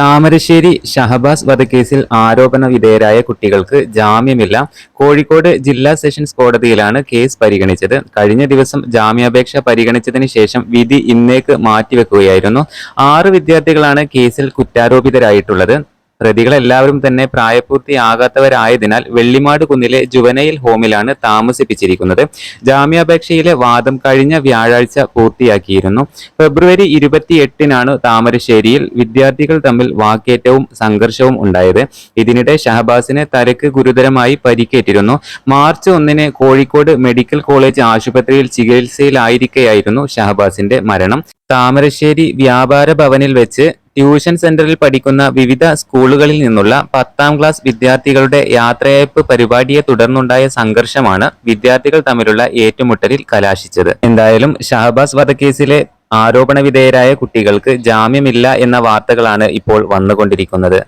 താമരശ്ശേരി ഷഹബാസ് വധക്കേസിൽ ആരോപണ വിധേയരായ കുട്ടികൾക്ക് ജാമ്യമില്ല. കോഴിക്കോട് ജില്ലാ സെഷൻസ് കോടതിയിലാണ് കേസ് പരിഗണിച്ചത്. കഴിഞ്ഞ ദിവസം ജാമ്യാപേക്ഷ പരിഗണിച്ചതിന് ശേഷം വിധി ഇന്നേക്ക് മാറ്റിവെക്കുകയായിരുന്നു. ആറ് വിദ്യാർത്ഥികളാണ് കേസിൽ കുറ്റാരോപിതരായിട്ടുള്ളത്. പ്രതികളെല്ലാവരും തന്നെ പ്രായപൂർത്തിയാകാത്തവരായതിനാൽ വെള്ളിമാട് കുന്നിലെ ജുവനയിൽ ഹോമിലാണ് താമസിപ്പിച്ചിരിക്കുന്നത്. ജാമ്യാപേക്ഷയിലെ വാദം കഴിഞ്ഞ വ്യാഴാഴ്ച പൂർത്തിയാക്കിയിരുന്നു. ഫെബ്രുവരി ഇരുപത്തിയെട്ടിനാണ് താമരശ്ശേരിയിൽ വിദ്യാർത്ഥികൾ തമ്മിൽ വാക്കേറ്റവും സംഘർഷവും ഉണ്ടായത്. ഇതിനിടെ ഷഹബാസിനെ തരക്ക് ഗുരുതരമായി പരിക്കേറ്റിരുന്നു. മാർച്ച് ഒന്നിന് കോഴിക്കോട് മെഡിക്കൽ കോളേജ് ആശുപത്രിയിൽ ചികിത്സയിലായിരിക്കെയായിരുന്നു ഷഹബാസിന്റെ മരണം. താമരശ്ശേരി വ്യാപാര ഭവനിൽ വെച്ച് ട്യൂഷൻ സെന്ററിൽ പഠിക്കുന്ന വിവിധ സ്കൂളുകളിൽ നിന്നുള്ള പത്താം ക്ലാസ് വിദ്യാർത്ഥികളുടെ യാത്രയയപ്പ് പരിപാടിയെ തുടർന്നുണ്ടായ സംഘർഷമാണ് വിദ്യാർത്ഥികൾ തമ്മിലുള്ള ഏറ്റുമുട്ടലിൽ കലാശിച്ചത്. എന്തായാലും ഷഹബാസ് വധക്കേസിലെ ആരോപണ വിധേയരായ കുട്ടികൾക്ക് ജാമ്യമില്ല എന്ന വാർത്തകളാണ് ഇപ്പോൾ വന്നുകൊണ്ടിരിക്കുന്നത്.